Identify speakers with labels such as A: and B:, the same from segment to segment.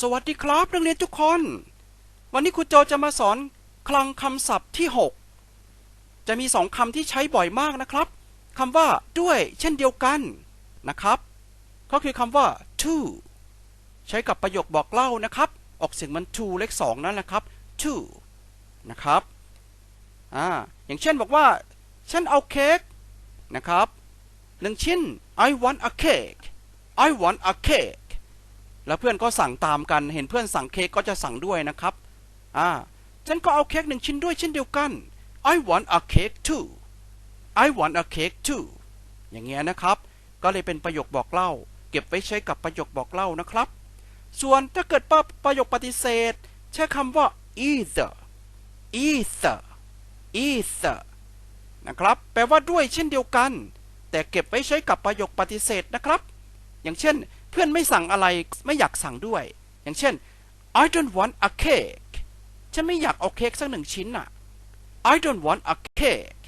A: สวัสดีครับนักเรียนทุกคน วันนี้ครูโจจะมาสอนคลังคำศัพท์ที่ 6 จะมีสองคำที่ใช้บ่อยมากนะครับคำว่าด้วยเช่นเดียวกันนะครับ ก็คือคำว่า to ใช้กับประโยคบอกเล่านะครับ ออกเสียงมัน to เลขสองนั่นแหละครับ to นะครับอ่าอย่างเช่นบอกว่าฉันเอาเค้กนะครับหนึ่งชิ้น I want a cake I want a cake แล้วเพื่อนก็สั่งตามกัน เห็นเพื่อนสั่งเค้กก็จะสั่งด้วยนะครับ อ่า ฉันก็เอาเค้กหนึ่งชิ้นด้วยเช่นเดียวกัน I want a cake too I want a cake too อย่างเงี้ยนะครับ ก็เลยเป็นประโยคบอกเล่า เก็บไว้ใช้กับประโยคบอกเล่านะครับ ส่วนถ้าเกิดประประโยคปฏิเสธ ใช้คำว่า either either either นะครับ แปลว่าด้วยเช่นเดียวกัน แต่เก็บไว้ใช้กับประโยคปฏิเสธนะครับ อย่างเช่น เพื่อนไม่สั่งอะไรไม่อยากสั่งด้วย อย่างเช่น I don't want a cake ฉันไม่อยากเอาเค้กสักหนึ่งชิ้นน่ะ I don't want a cake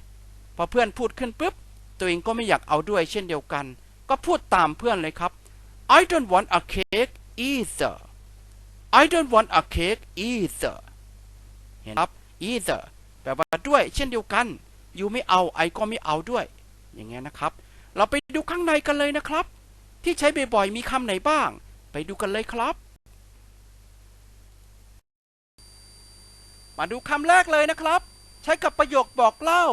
A: พอเพื่อนพูดขึ้นปุ๊บ ตัวเองก็ไม่อยากเอาด้วยเช่นเดียวกัน ก็พูดตามเพื่อนเลยครับ I don't want a cake either I don't want a cake either เห็นครับ either แปลว่าด้วยเช่นเดียวกัน you ไม่เอาไอก็ไม่เอาด้วย อย่างเงี้ยนะครับ เราไปดูข้างในกันเลยนะครับ ที่ใช้บ่อยๆมีคำไหนบ้าง ไปดูกันเลยครับ มาดูคำแรกเลยนะครับ ใช้กับประโยคบอกเล่า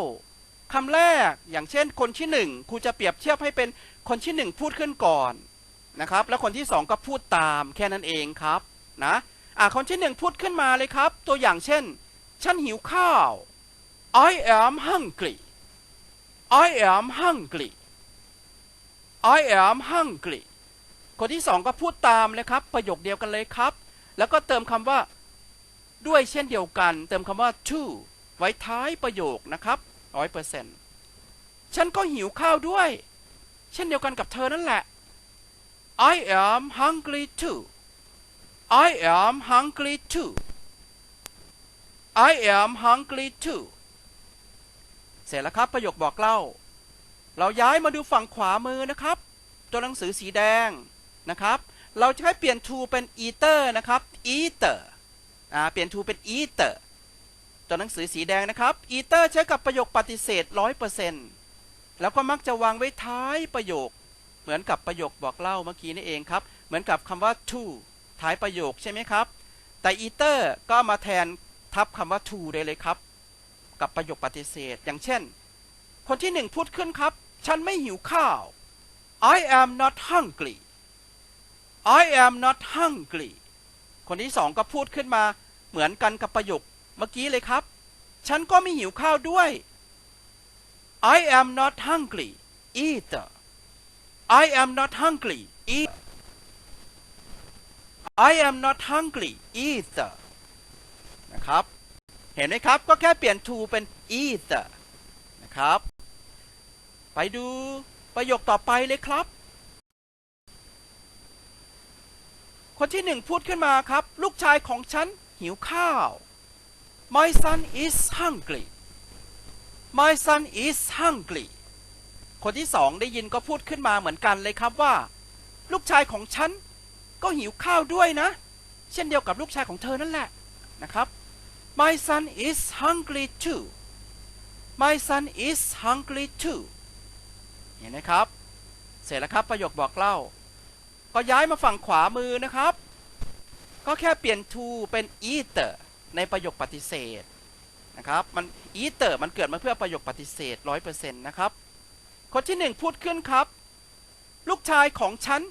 A: คำแรกอย่างเช่น คนที่หนึ่งครูจะเปรียบเทียบให้เป็นคนที่หนึ่งพูดขึ้นก่อนนะครับ แล้วคนที่สองก็พูดตามแค่นั้นเองครับนะอ่าคนที่หนึ่งพูดขึ้นมาเลยครับ ตัวอย่างเช่น ฉันหิวข้าว I am hungry I am hungry I am hungry คนที่สองก็พูดตามเลยครับ ประโยคเดียวกันเลยครับ แล้วก็เติมคำว่า ด้วยเช่นเดียวกัน เติมคำว่า to ไว้ท้ายประโยคนะครับร้อยเปอร์เซ็นต์ฉันก็หิวข้าวด้วย เช่นเดียวกันกับเธอนั่นแหละ I am hungry too I am hungry too I am hungry too เสร็จแล้วครับประโยคบอกเล่า เราย้ายมาดูฝั่งขวามือนะครับ ตัวหนังสือสีแดงนะครับ เราจะให้เปลี่ยน to เป็น eater นะครับ eater อ่าเปลี่ยน to เป็น eater ตัวหนังสือสีแดงนะครับ eater ใช้กับประโยคปฏิเสธ 100%แล้วก็มักจะวางไว้ท้ายประโยค เหมือนกับประโยคบอกเล่าเมื่อกี้นี่เองครับ เหมือนกับคำว่า to ท้ายประโยคใช่ไหมครับ แต่ eater ก็มาแทนทับคำว่า to ได้เลยครับ กับประโยคปฏิเสธ อย่างเช่น คนที่หนึ่งพูดขึ้นครับ ฉันไม่หิวข้าว I am not hungry I am not hungry คนที่สองก็พูดขึ้นมาเหมือนกันกับประโยคเมื่อกี้เลยครับ ฉันก็ไม่หิวข้าวด้วย I am not hungry either I am not hungry either I am not hungry either นะครับ เห็นไหมครับ ก็แค่เปลี่ยน to เป็น either นะครับ ไปดูประโยคต่อไปเลยครับ คนที่หนึ่งพูดขึ้นมาครับ ลูกชายของฉันหิวข้าว My son is hungry My son is hungry คนที่สองได้ยินก็พูดขึ้นมาเหมือนกันเลยครับว่า ลูกชายของฉันก็หิวข้าวด้วยนะ เช่นเดียวกับลูกชายของเธอนั่นแหละนะครับ My son is hungry too My son is hungry too เห็นไหมครับ เสร็จแล้วครับประโยคบอกเล่า ก็ย้ายมาฝั่งขวามือนะครับ ก็แค่เปลี่ยน to เป็น either ในประโยคปฏิเสธนะครับมัน either มันเกิดมาเพื่อประโยคปฏิเสธ 100%นะครับคนที่หนึ่งพูดขึ้นครับ ลูกชายของฉัน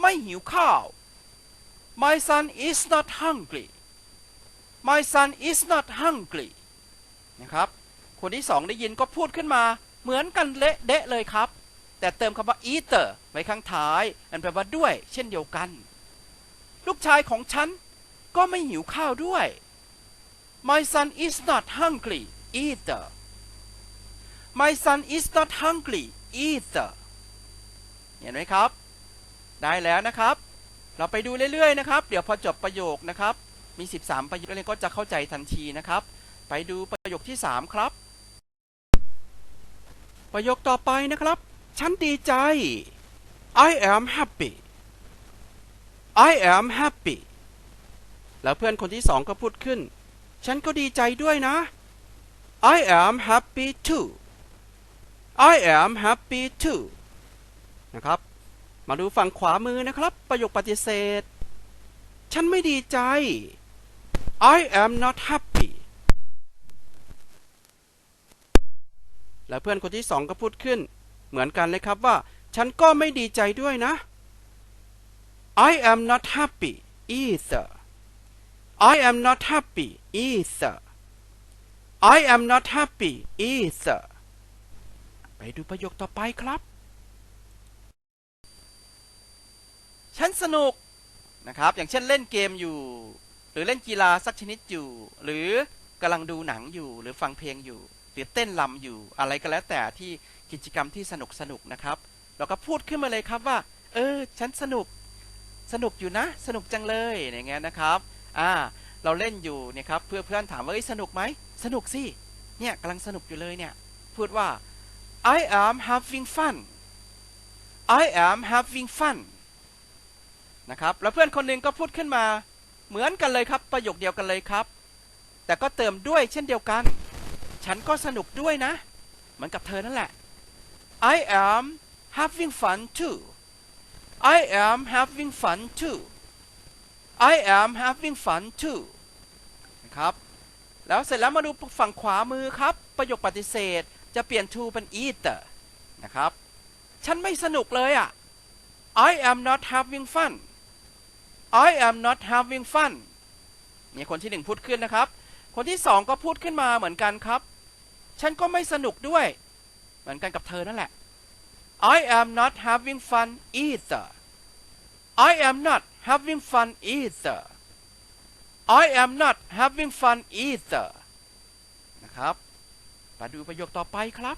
A: ไม่หิวข้าว My son is not hungry My son is not hungry นะครับ คนที่สองได้ยินก็พูดขึ้นมา เหมือนกันเละเดะเลยครับ แต่เติมคำว่า either ไว้ข้างท้ายอันแปลว่าด้วย เช่นเดียวกัน ลูกชายของฉัน ก็ไม่หิวข้าวด้วย My son is not hungry either My son is not hungry either เห็นไหมครับ ได้แล้วนะครับ เราไปดูเรื่อยๆนะครับ เดี๋ยวพอจบประโยคนะครับ มี 13 ประโยคแล้วก็จะเข้าใจทันทีนะครับ ไปดูประโยคที่ 3 ครับ ประโยคต่อไปนะครับ ฉันดีใจ I am happy I am happy แล้วเพื่อนคนที่สองก็พูดขึ้น ฉันก็ดีใจด้วยนะ I am happy too I am happy too นะครับ มาดูฝั่งขวามือนะครับ ประโยคปฏิเสธ ฉันไม่ดีใจ I am not happy แล้วเพื่อนคนที่สองก็พูดขึ้น เหมือนกันเลยครับว่า ฉันก็ไม่ดีใจด้วยนะ I am not happy either I am not happy either I am not happy either ไปดูประโยคต่อไปครับ ฉันสนุกนะครับ อย่างเช่นเล่นเกมอยู่ หรือเล่นกีฬาสักชนิดอยู่ หรือกำลังดูหนังอยู่ หรือฟังเพลงอยู่ หรือเต้นรำอยู่อะไรก็แล้วแต่ที่กิจกรรมที่สนุกสนุกนะครับ เราก็พูดขึ้นมาเลยครับว่า เออ ฉันสนุกสนุกอยู่นะ สนุกจังเลยอย่างเงี้ยนะครับอ่าเราเล่นอยู่เนี่ยครับเพื่อเพื่อนถามว่าสนุกไหมสนุกสิเนี่ยกำลังสนุกอยู่เลยเนี่ยพูดว่า I am having fun I am having fun นะครับแล้วเพื่อนคนหนึ่งก็พูดขึ้นมาเหมือนกันเลยครับประโยคเดียวกันเลยครับ แต่ก็เติมด้วยเช่นเดียวกัน ฉันก็สนุกด้วยนะ เหมือนกับเธอนั่นแหละ I am having fun too I am having fun too I am having fun too นะครับ แล้วเสร็จแล้วมาดูฝั่งขวามือครับ ประโยคปฏิเสธจะเปลี่ยน to เป็น either นะครับ ฉันไม่สนุกเลยอะ I am not having fun I am not having fun นี่คนที่หนึ่งพูดขึ้นนะครับ คนที่สองก็พูดขึ้นมาเหมือนกันครับ ฉันก็ไม่สนุกด้วย เหมือนกันกับเธอนั่นแหละ I am not having fun either I am not having fun either I am not having fun either นะครับ มาดูประโยคต่อไปครับ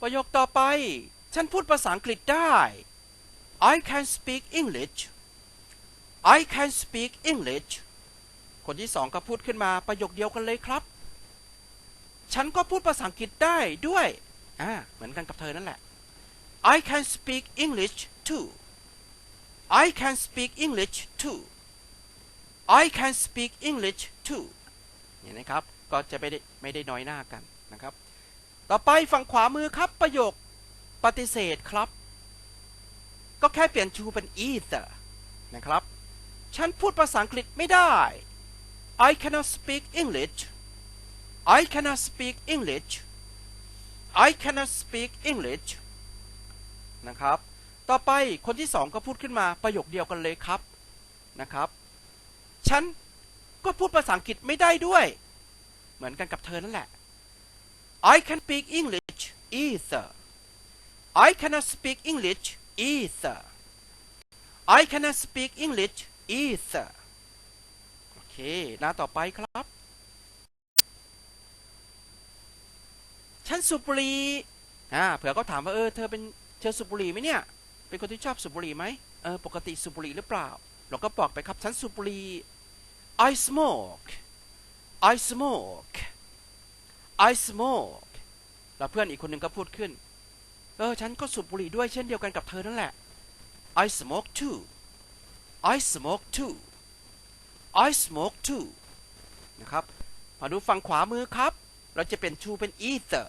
A: ประโยคต่อไป ฉันพูดภาษาอังกฤษได้ I can speak English I can speak English คนที่สองก็พูดขึ้นมาประโยคเดียวกันเลยครับ ฉันก็พูดภาษาอังกฤษได้ด้วย อ่า เหมือนกันกับเธอนั่นแหละ I can speak English too I can speak English too I can speak English too เห็นไหมครับ ก็จะไม่ได้ไม่ได้น้อยหน้ากันนะครับ ต่อไปฝั่งขวามือครับประโยคปฏิเสธครับ ก็แค่เปลี่ยน to เป็น either นะครับ ฉันพูดภาษาอังกฤษไม่ได้ I cannot speak English I cannot speak English I cannot speak English นะครับ ต่อไปคนที่สองก็พูดขึ้นมาประโยคเดียวกันเลยครับนะครับ ฉันก็พูดภาษาอังกฤษไม่ได้ด้วย เหมือนกันกับเธอนั่นแหละ I can speak English either I cannot speak English either I cannot speak English either เคหน้าต่อไปครับ ฉันสูบบุหรี่อ่าเผื่อเขาถามว่าเออเธอเป็นเธอสูบบุหรี่ไหมเนี่ย เป็นคนที่ชอบสูบบุหรี่ไหมเออปกติสูบบุหรี่หรือเปล่า เราก็บอกไปครับฉันสูบบุหรี่ I smoke I smoke I smoke แล้วเพื่อนอีกคนหนึ่งก็พูดขึ้น เออ ฉันก็สูบบุหรี่ด้วยเช่นเดียวกันกับเธอนั่นแหละ I smoke too I smoke too I smoke too นะครับ มาดูฝั่งขวามือครับ เราจะเป็น to เป็น either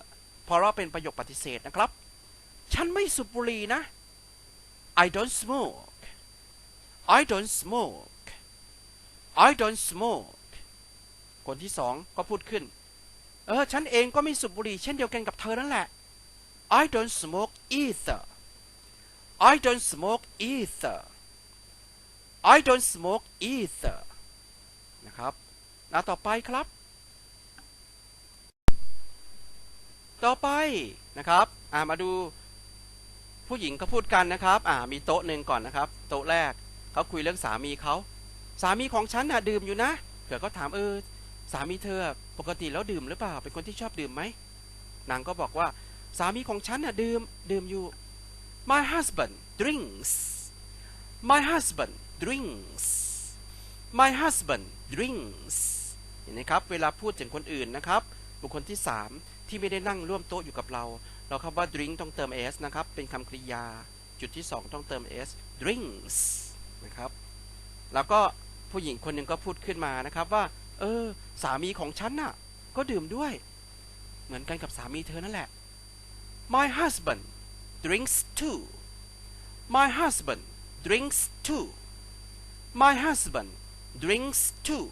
A: พราะเราเป็นประโยคปฏิเสธนะครับ ฉันไม่สูบบุหรี่นะ I don't smoke I don't smoke I don't smoke คนที่สองก็พูดขึ้น เออ ฉันเองก็ไม่สูบบุหรี่เช่นเดียวกันกับเธอนั่นแหละ I don't smoke either I don't smoke either I don't smoke either นะครับหน้าต่อไปครับ ต่อไปนะครับอ่ามาดูผู้หญิงก็พูดกันนะครับอ่ามีโต๊ะหนึ่งก่อนนะครับ โต๊ะแรกเขาคุยเรื่องสามีเขาสามีของฉันน่ะดื่มอยู่นะเผื่อเขาถามเออสามีเธอปกติแล้วดื่มหรือเปล่า เป็นคนที่ชอบดื่มไหมนางก็บอกว่าสามีของฉันน่ะดื่มดื่มอยู่ my husband drinks my husband drinks my husband drinks เห็นไหมครับ เวลาพูดถึงคนอื่นนะครับ บุคคลที่สามที่ไม่ได้นั่งร่วมโต๊ะอยู่กับเรา เราคำว่า drink ต้องเติม s นะครับ เป็นคำกริยา จุดที่สองต้องเติม s drinks นะครับ แล้วก็ผู้หญิงคนหนึ่งก็พูดขึ้นมานะครับว่า เออ สามีของฉันน่ะ ก็ดื่มด้วย เหมือนกันกับสามีเธอนั่นแหละ My husband drinks too My husband drinks too My husband drinks too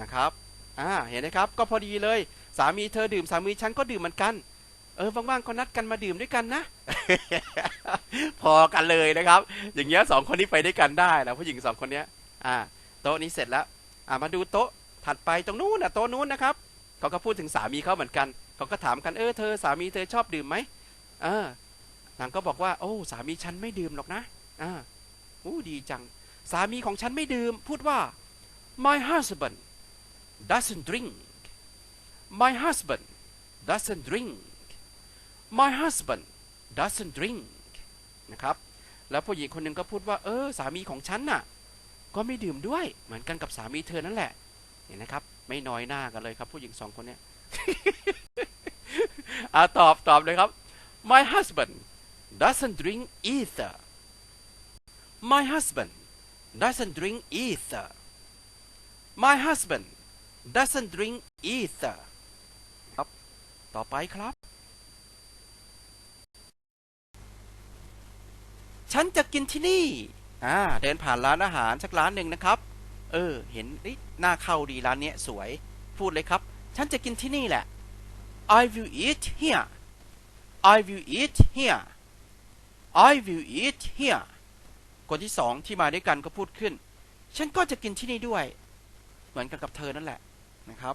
A: นะครับอ่าเห็นไหมครับ ก็พอดีเลย สามีเธอดื่ม สามีฉันก็ดื่มเหมือนกัน เออว่างๆก็นัดกันมาดื่มด้วยกันนะ พอกันเลยนะครับ อย่างเงี้ยสองคนนี้ไปด้วยกันได้แล้วผู้หญิงสองคนเนี้ยอ่าโต๊ะนี้เสร็จแล้วอ่ามาดูโต๊ะถัดไปตรงนู้นนะโต๊ะนู้นนะครับเขาก็พูดถึงสามีเขาเหมือนกันเขาก็ถามกันเออเธอสามีเธอชอบดื่มไหมเออนางก็บอกว่า โอ้สามีฉันไม่ดื่มหรอกนะอ่าอู้ดีจัง สามีของฉันไม่ดื่ม พูดว่า my husband doesn't drink my husband doesn't drink my husband doesn't drink นะครับ แล้วผู้หญิงคนหนึ่งก็พูดว่า เออ สามีของฉันน่ะ ก็ไม่ดื่มด้วย เหมือนกันกับสามีเธอนั่นแหละ เห็นนะครับ ไม่น้อยหน้ากันเลยครับ ผู้หญิงสองคนเนี้ยอาตอบตอบเลยครับ my husband doesn't drink either my husband doesn't drink either my husband doesn't drink either ครับ ต่อไปครับ ฉันจะกินที่นี่ อ่า เดินผ่านร้านอาหารสักร้านหนึ่งนะครับ เออ เห็นเอ๊ะหน้าเข้าดีร้านเนี้ยสวย พูดเลยครับ ฉันจะกินที่นี่แหละ I will eat here I will eat here I will eat here คนที่สองที่มาด้วยกันก็พูดขึ้น ฉันก็จะกินที่นี่ด้วย เหมือนกันกับเธอนั่นแหละนะครับ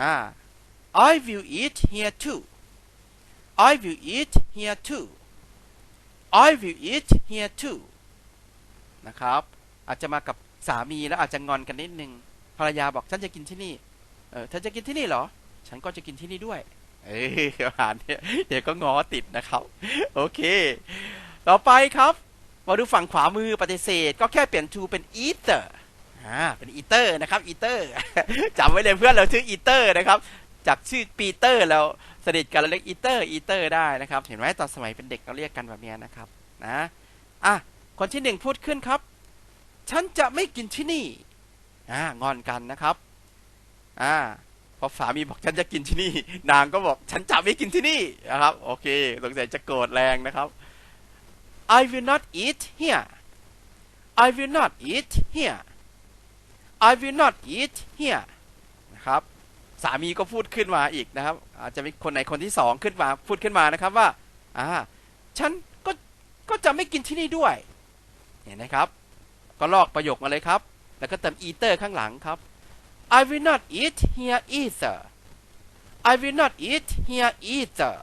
A: อ่า I will eat here too I will eat here too I will eat here too นะครับ อาจจะมากับสามีแล้วอาจจะงอนกันนิดนึงภรรยาบอกฉันจะกินที่นี่ เออเธอจะกินที่นี่เหรอ ฉันก็จะกินที่นี่ด้วย เอ้ยอ่านเนี่ยเดี๋ยวก็งอติดนะครับ โอเค ต่อไปครับ มาดูฝั่งขวามือปฏิเสธ ก็แค่เปลี่ยน to เป็น eater อ่าเป็น eater นะครับ eater จำไว้เลยเพื่อนเราชื่อ eater นะครับ จากชื่อปีเตอร์เราสนิทกันเราเรียก eater eater ได้นะครับ เห็นไหมตอนสมัยเป็นเด็กเราเรียกกันแบบนี้นะครับนะอะคนที่หนึ่งพูดขึ้นครับ ฉันจะไม่กินที่นี่อ่างอนกันนะครับอ่าพอสามีบอกฉันจะกินที่นี่ นางก็บอกฉันจะไม่กินที่นี่นะครับ โอเคสงสัยจะโกรธแรงนะครับ I will not eat here I will not eat here I will not eat here นะครับ สามีก็พูดขึ้นมาอีกนะครับ อาจจะมีคนไหนคนที่สองขึ้นมาพูดขึ้นมานะครับว่าอ่าฉันก็ก็จะไม่กินที่นี่ด้วย เห็นไหมครับ ก็ลอกประโยคมาเลยครับ แล้วก็เติม eater ข้างหลังครับ I will not eat here either I will not eat here either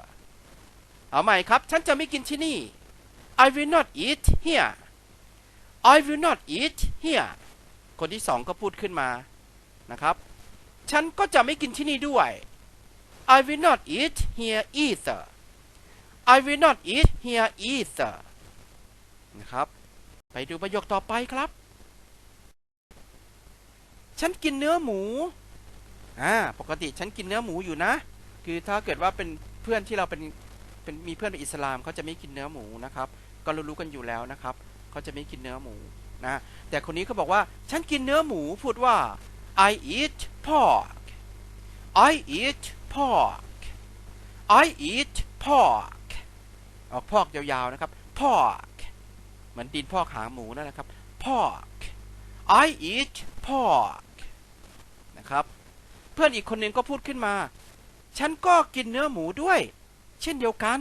A: เอาใหม่ครับ ฉันจะไม่กินที่นี่ I will not eat here I will not eat here คนที่สองก็พูดขึ้นมานะครับ ฉันก็จะไม่กินที่นี่ด้วย I will not eat here either I will not eat here either นะครับ ไปดูประโยคต่อไปครับ ฉันกินเนื้อหมู อ่า ปกติฉันกินเนื้อหมูอยู่นะ คือถ้าเกิดว่าเป็นเพื่อนที่เราเป็นเป็นมีเพื่อนเป็นอิสลามเขาจะไม่กินเนื้อหมูนะครับ ก็รู้ๆกันอยู่แล้วนะครับเขาจะไม่กินเนื้อหมูนะแต่คนนี้เขาบอกว่าฉันกินเนื้อหมูพูดว่า I eat pork I eat pork I eat pork ออกพอกยาวๆนะครับ pork เหมือนดินพอกหางหมูนั่นแหละครับ pork I eat pork นะครับ เพื่อนอีกคนหนึ่งก็พูดขึ้นมา ฉันก็กินเนื้อหมูด้วย เช่นเดียวกัน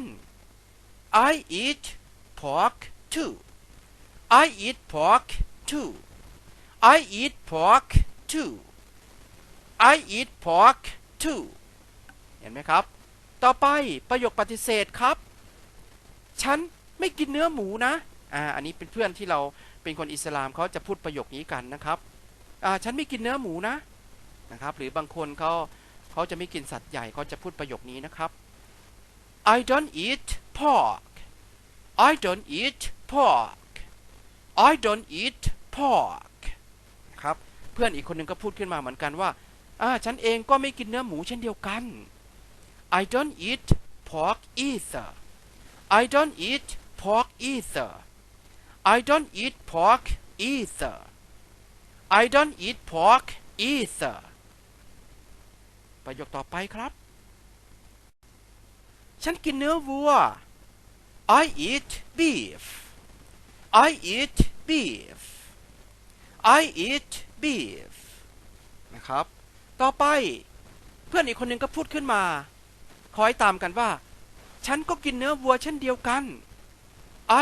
A: I eat pork too I eat pork too I eat pork too I eat pork too เห็นไหมครับ ต่อไปประโยคปฏิเสธครับ ฉันไม่กินเนื้อหมูนะ อ่า อันนี้เป็นเพื่อนที่เราเป็นคนอิสลามเขาจะพูดประโยคนี้กันนะครับ อ่า ฉันไม่กินเนื้อหมูนะ นะครับ หรือบางคนเขาเขาจะไม่กินสัตว์ใหญ่เขาจะพูดประโยคนี้นะครับ I don't eat pork I don't eat pork I don't eat pork นะครับเพื่อนอีกคนหนึ่งก็พูดขึ้นมาเหมือนกันว่าอ่าฉันเองก็ไม่กินเนื้อหมูเช่นเดียวกัน I don't eat pork either I don't eat pork either I don't eat pork either I don't eat pork either ประโยคต่อไปครับ ฉันกินเนื้อวัว I eat beef I eat beef I eat beef นะครับ ต่อไปเพื่อนอีกคนหนึ่งก็พูดขึ้นมาคอยตามกันว่า ฉันก็กินเนื้อวัวเช่นเดียวกัน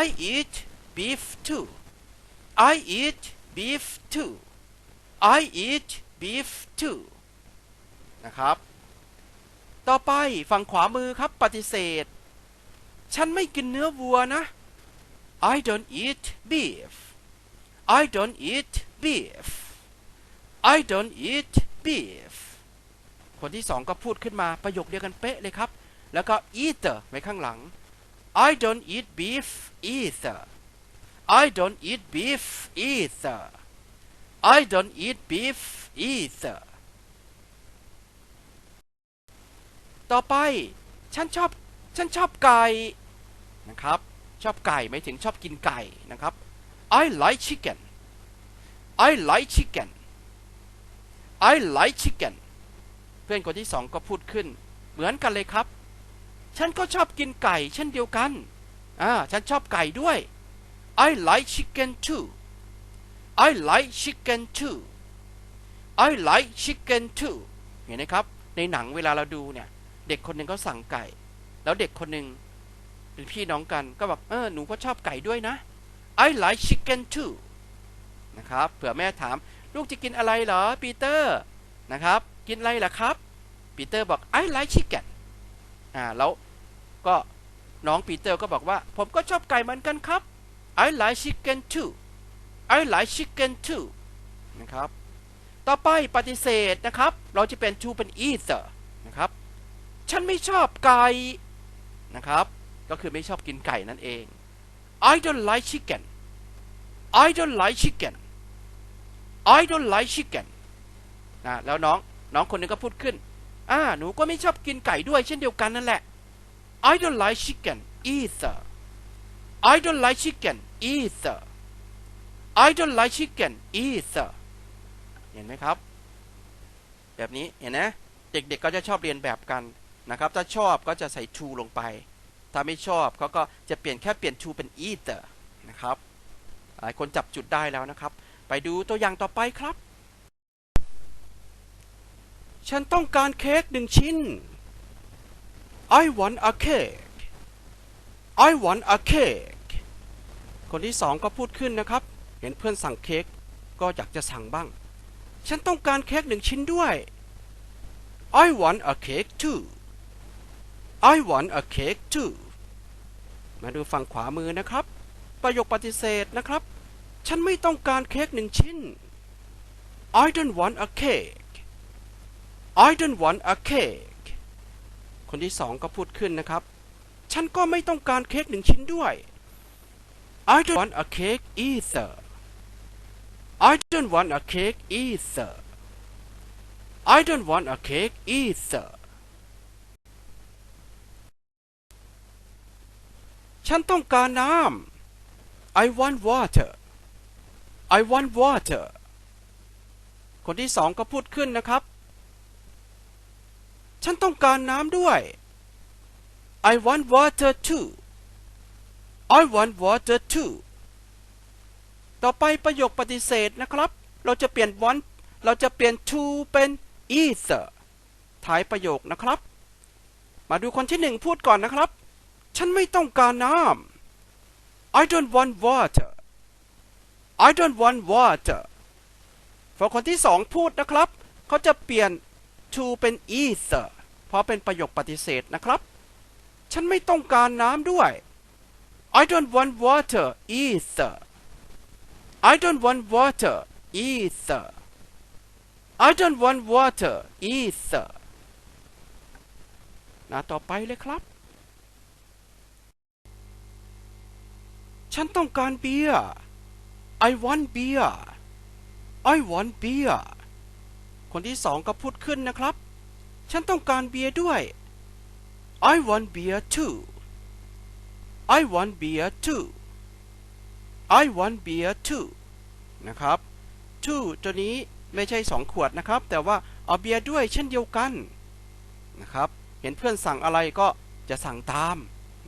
A: I eat beef too I eat beef too I eat beef too นะครับ ต่อไปฝั่งขวามือครับปฏิเสธ ฉันไม่กินเนื้อวัวนะ I don't eat beef I don't eat beef I don't eat beef คนที่สองก็พูดขึ้นมาประโยคเดียวกันเป๊ะเลยครับ แล้วก็ either ไว้ข้างหลัง I don't eat beef either I don't eat beef either I don't eat beef either ต่อไป ฉันชอบ ฉันชอบไก่นะครับ ชอบไก่ไม่ถึงชอบกินไก่นะครับ I like chicken I like chicken I like chicken เพื่อนคนที่สองก็พูดขึ้น เหมือนกันเลยครับ ฉันก็ชอบกินไก่ เช่นเดียวกันอ่าฉันชอบไก่ด้วย I like chicken too I like chicken too I like chicken too เห็นไหมครับ ในหนังเวลาเราดูเนี่ย เด็กคนหนึ่งก็สั่งไก่ แล้วเด็กคนหนึ่งเป็นพี่น้องกันก็บอกเออหนูก็ชอบไก่ด้วยนะ I like chicken too นะครับเผื่อแม่ถามลูกจะกินอะไรเหรอปีเตอร์นะครับ กินอะไรล่ะครับปีเตอร์บอก I like chicken อ่าแล้วก็น้องปีเตอร์ก็บอกว่า ผมก็ชอบไก่เหมือนกันครับ I like chicken too I like chicken too นะครับ ต่อไปปฏิเสธนะครับ เราจะเป็น to เป็น either นะครับ ฉันไม่ชอบไก่ นะครับ ก็คือไม่ชอบกินไก่นั่นเอง I don't like chicken I don't like chicken I don't like chicken นะแล้วน้องน้องคนหนึงก็พูดขึ้นอ่าหนูก็ไม่ชอบกินไก่ด้วยเช่นเดียวกันนั่นแหละ I don't like chicken either I don't like chicken either I don't like chicken either เห็นไหมครับ แบบนี้เห็นนะ เด็กๆก็จะชอบเรียนแบบกัน นะครับ ถ้าชอบก็จะใส่ to ลงไป ถ้าไม่ชอบเขาก็จะเปลี่ยนแค่เปลี่ยน to เป็น either นะครับหลายคนจับจุดได้แล้วนะครับ ไปดูตัวอย่างต่อไปครับ ฉันต้องการเค้กหนึ่งชิ้น I want a cake I want a cake คนที่สองก็พูดขึ้นนะครับ เห็นเพื่อนสั่งเค้กก็อยากจะสั่งบ้าง ฉันต้องการเค้กหนึ่งชิ้นด้วย I want a cake too I want a cake too มาดูฝั่งขวามือนะครับ ประโยคปฏิเสธนะครับ ฉันไม่ต้องการเค้กหนึ่งชิ้น I don't want a cake I don't want a cake คนที่สองก็พูดขึ้นนะครับ ฉันก็ไม่ต้องการเค้กหนึ่งชิ้นด้วย I don't want a cake either I don't want a cake either I don't want a cake either ฉันต้องการน้ำ I want water I want water คนที่สองก็พูดขึ้นนะครับ ฉันต้องการน้ำด้วย I want water too I want water too ต่อไปประโยคปฏิเสธนะครับ เราจะเปลี่ยน want เราจะเปลี่ยน to เป็น either ท้ายประโยคนะครับ มาดูคนที่หนึ่งพูดก่อนนะครับ ฉันไม่ต้องการน้ำ I don't want water I don't want water พอคนที่สองพูดนะครับ เขาจะเปลี่ยน to เป็น either เพราะเป็นประโยคปฏิเสธนะครับ ฉันไม่ต้องการน้ำด้วย I don't want water either I don't want water either I don't want water either นะต่อไปเลยครับ ฉันต้องการเบียร์ I want beer I want beer คนที่สองก็พูดขึ้นนะครับ ฉันต้องการเบียร์ด้วย I want beer too I want beer too I want beer too นะครับ two ตัวนี้ไม่ใช่สองขวดนะครับ แต่ว่าเอาเบียร์ด้วยเช่นเดียวกันนะครับ เห็นเพื่อนสั่งอะไรก็จะสั่งตาม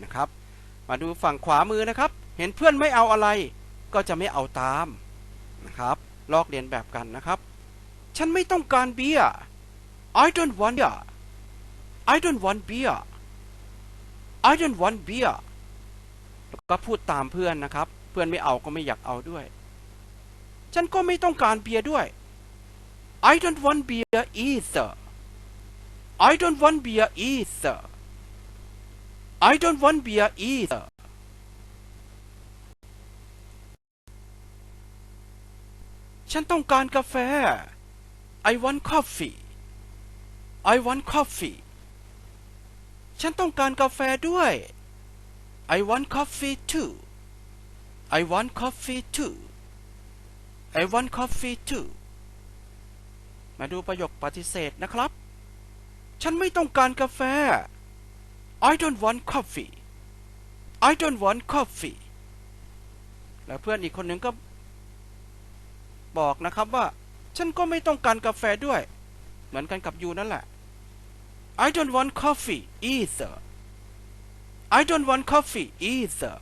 A: นะครับ มาดูฝั่งขวามือนะครับ เห็นเพื่อนไม่เอาอะไรก็จะไม่เอาตามนะครับ ลอกเรียนแบบกันนะครับ ฉันไม่ต้องการเบียร์ I don't want beer I don't want beer I don't want beer แล้วก็พูดตามเพื่อนนะครับ เพื่อนไม่เอาก็ไม่อยากเอาด้วย ฉันก็ไม่ต้องการเบียร์ด้วย I don't want beer either I don't want beer either I don't want beer either ฉันต้องการกาแฟ I want coffee I want coffee ฉันต้องการกาแฟด้วย I want coffee too I want coffee too I want coffee too มาดูประโยคปฏิเสธนะครับ ฉันไม่ต้องการกาแฟ I don't want coffee I don't want coffee แล้วเพื่อนอีกคนหนึ่งก็ บอกนะครับว่า ฉันก็ไม่ต้องการกาแฟด้วย เหมือนกันกับยูนั่นแหละ I don't want coffee either I don't want coffee either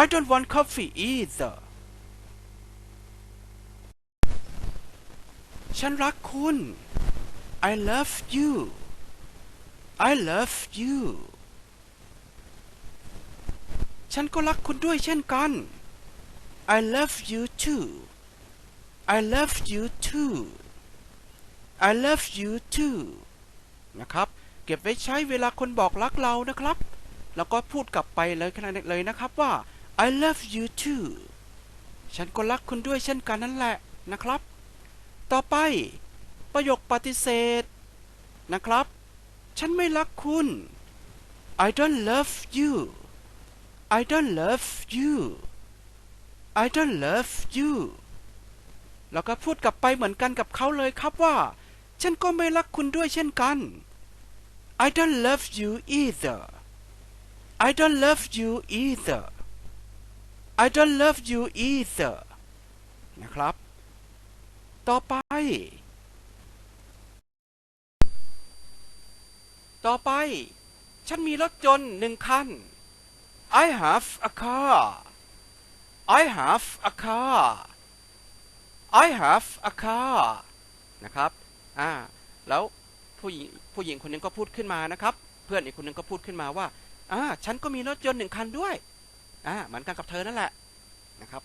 A: I don't want coffee either ฉันรักคุณ I love you I love you ฉันก็รักคุณด้วยเช่นกัน I love you too I love you too I love you too นะครับ เก็บไว้ใช้เวลาคนบอกรักเรานะครับ แล้วก็พูดกลับไปเลยขนาดเลยนะครับว่า I love you too ฉันก็รักคุณด้วยเช่นกันนั่นแหละนะครับ ต่อไป ประโยคปฏิเสธนะครับ ฉันไม่รักคุณ I don't love you I don't love you I don't love you แล้วก็พูดกลับไปเหมือนกันกับเขาเลยครับว่า ฉันก็ไม่รักคุณด้วยเช่นกัน I don't love you either I don't love you either I don't love you either นะครับ ต่อไป ต่อไป ฉันมีรถยนต์หนึ่งคัน I have a car I have a car I have a car นะครับอ่าแล้วผู้หญิงผู้หญิงคนหนึงก็พูดขึ้นมานะครับ เพื่อนอีกคนหนึงก็พูดขึ้นมาว่าอ่าฉันก็มีรถยนต์หนึ่งคันด้วยอ่าเหมือนกันกับเธอนั่นแหละนะครับ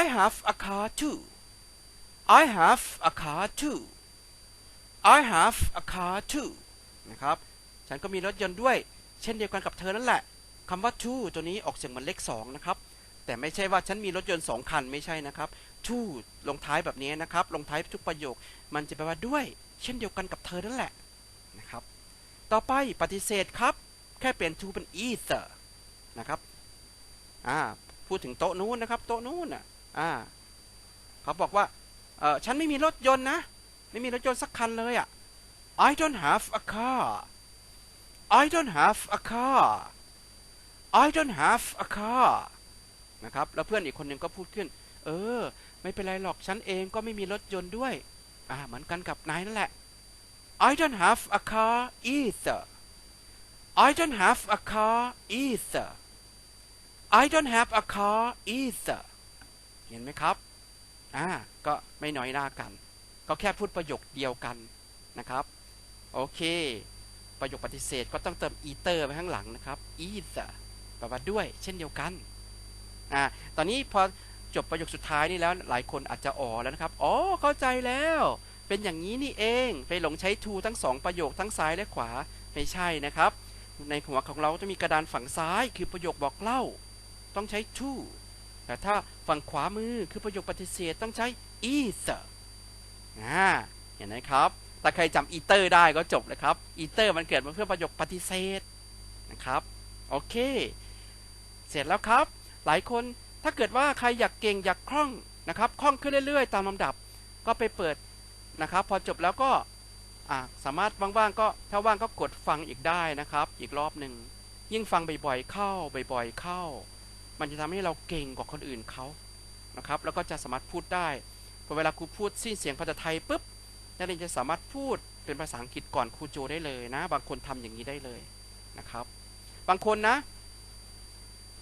A: I have a car too I have a car too I have a car too นะครับฉันก็มีรถยนต์ด้วย เช่นเดียวกันกับเธอนั่นแหละคำว่า too ตัวนี้ออกเสียงเหมือนเลขสองนะครับ แต่ไม่ใช่ว่าฉันมีรถยนต์สองคันไม่ใช่นะครับ to ลงท้ายแบบนี้นะครับ ลงท้ายทุกประโยค มันจะแปลว่าด้วย เช่นเดียวกันกับเธอนั่นแหละนะครับ ต่อไปปฏิเสธครับ แค่เปลี่ยน to เป็น either นะครับ อ่า พูดถึงโต๊ะนู้นนะครับ โต๊ะนู้นอะ อ่า เขาบอกว่า เออฉันไม่มีรถยนต์นะ ไม่มีรถยนต์สักคันเลยอะ I don't have a car I don't have a car I don't have a car นะครับ แล้วเพื่อนอีกคนหนึ่งก็พูดขึ้น เออ ไม่เป็นไรหรอกฉันเองก็ไม่มีรถยนต์ด้วย อ่าเหมือนกันกับนายนั่นแหละ I don't have a car either I don't have a car either I don't have a car either เห็นไหมครับ อ่า ก็ไม่น้อยหน้ากัน ก็แค่พูดประโยคเดียวกันนะครับ โอเค ประโยคปฏิเสธก็ต้องเติม either ไว้ข้างหลังนะครับ either แปลว่าด้วย เช่นเดียวกัน อ่า ตอนนี้พอ จบประโยคสุดท้ายนี่แล้วหลายคนอาจจะอ๋อแล้วนะครับ อ๋อ เข้าใจแล้ว เป็นอย่างนี้นี่เอง ไปหลงใช้ to ทั้งสองประโยคทั้งซ้ายและขวา ไม่ใช่นะครับ ในหัวของเราจะมีกระดานฝั่งซ้าย คือประโยคบอกเล่า ต้องใช้ to แต่ถ้าฝั่งขวามือคือประโยคปฏิเสธต้องใช้ either อ่าเห็นไหมครับถ้าใครจำ either ได้ก็จบเลยครับ either มันเกิดมาเพื่อประโยคปฏิเสธนะครับ โอเค เสร็จแล้วครับ หลายคน ถ้าเกิดว่าใครอยากเก่งอยากคล่องนะครับคล่องขึ้นเรื่อยๆ ตามลำดับก็ไปเปิดนะครับ พอจบแล้วก็สามารถว่างๆก็ถ้าว่างก็กดฟังอีกได้นะครับ อีกรอบหนึ่งยิ่งฟังบ่อยๆเข้าบ่อยๆเข้า มันจะทำให้เราเก่งกว่าคนอื่นเขานะครับ แล้วก็จะสามารถพูดได้พอเวลาครูพูดสิ้นเสียงภาษาไทยปุ๊บนักเรียนจะสามารถพูดเป็นภาษาอังกฤษก่อนครูโจได้เลยนะ บางคนทำอย่างนี้ได้เลยนะครับ บางคนนะ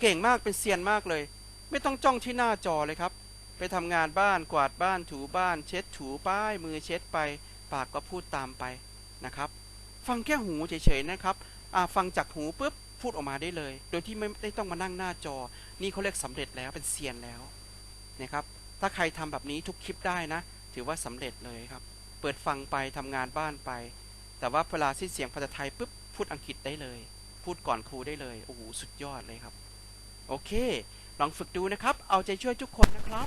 A: เก่งมากเป็นเซียนมากเลย ไม่ต้องจ้องที่หน้าจอเลยครับ ไปทำงานบ้านกวาดบ้านถูบ้าน เช็ดถูป้ายมือเช็ดไป ปากก็พูดตามไปนะครับ ฟังแค่หูเฉยๆนะครับฟังจากหูปุ๊บพูดออกมาได้เลย โดยที่ไม่ได้ต้องมานั่งหน้าจอ นี่เขาเรียกสำเร็จแล้วเป็นเซียนแล้วนะครับ ถ้าใครทำแบบนี้ทุกคลิปได้นะ ถือว่าสำเร็จเลยครับ เปิดฟังไปทำงานบ้านไป แต่ว่าเวลาสิ้นเสียงภาษาไทยปุ๊บพูดอังกฤษได้เลย พูดก่อนครูได้เลย โอ้โห สุดยอดเลยครับ โอเค ลองฝึกดูนะครับ เอาใจช่วยทุกคนนะครับ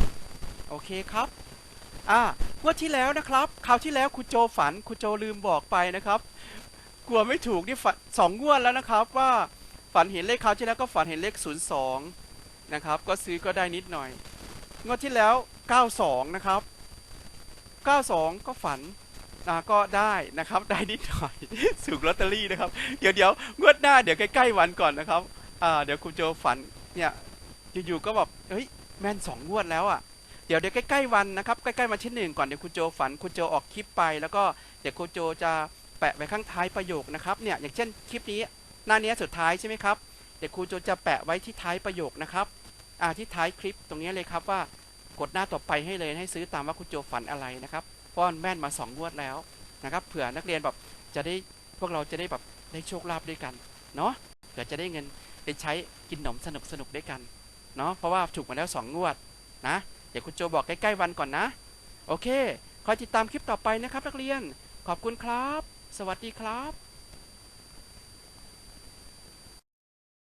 A: โอเคครับอ่างวดที่แล้วนะครับคราวที่แล้วคุณโจฝันคุณโจลืมบอกไปนะครับ กลัวไม่ถูกนี่ฝันสองงวดแล้วนะครับว่าฝันเห็นเลขคราวที่แล้วก็ฝันเห็นเลขศูนย์สองนะครับ ก็ซื้อก็ได้นิดหน่อย งวดที่แล้วเก้าสองนะครับเก้าสองก็ฝันอ่าก็ได้นะครับ ได้นิดหน่อยสูกลอตเตอรี่นะครับ เดี๋ยวเดี๋ยวงวดหน้าเดี๋ยวใกล้ๆวันก่อนนะครับอ่าเดี๋ยวคุณโจฝันเนี่ย อยู่ๆก็แบบเฮ้ยแม่นสองงวดแล้วอะเดี๋ยวเดี๋ยวใกล้ๆวันนะครับใกล้ๆวันที่หนึ่งก่อนเดี๋ยวคุณโจฝันคุณโจออกคลิปไป แล้วก็เดี๋ยวคุณโจจะแปะไว้ข้างท้ายประโยคนะครับเนี่ยอย่างเช่นคลิปนี้หน้านี้สุดท้ายใช่ไหมครับเดี๋ยวครูโจจะแปะไว้ที่ท้ายประโยคนะครับอ่าที่ท้ายคลิปตรงนี้เลยครับว่ากดหน้าต่อไปให้เลยให้ซื้อตามว่าคุณโจฝันอะไรนะครับเพราะมันแม่นมาสองวดแล้วนะครับเผื่อนักเรียนแบบจะได้พวกเราจะได้แบบได้โชคลาภด้วยกันเนาะเผื่อจะได้เงินไปใช้กินขนมสนุกสนุกๆด้วยกัน เนาะเพราะว่าถูกมาแล้วสองงวดนะเดี๋ยวคุณโจบอกใกล้ๆวันก่อนนะ โอเค คอยติดตามคลิปต่อไปนะครับนักเรียน ขอบคุณครับ สวัสดีครับ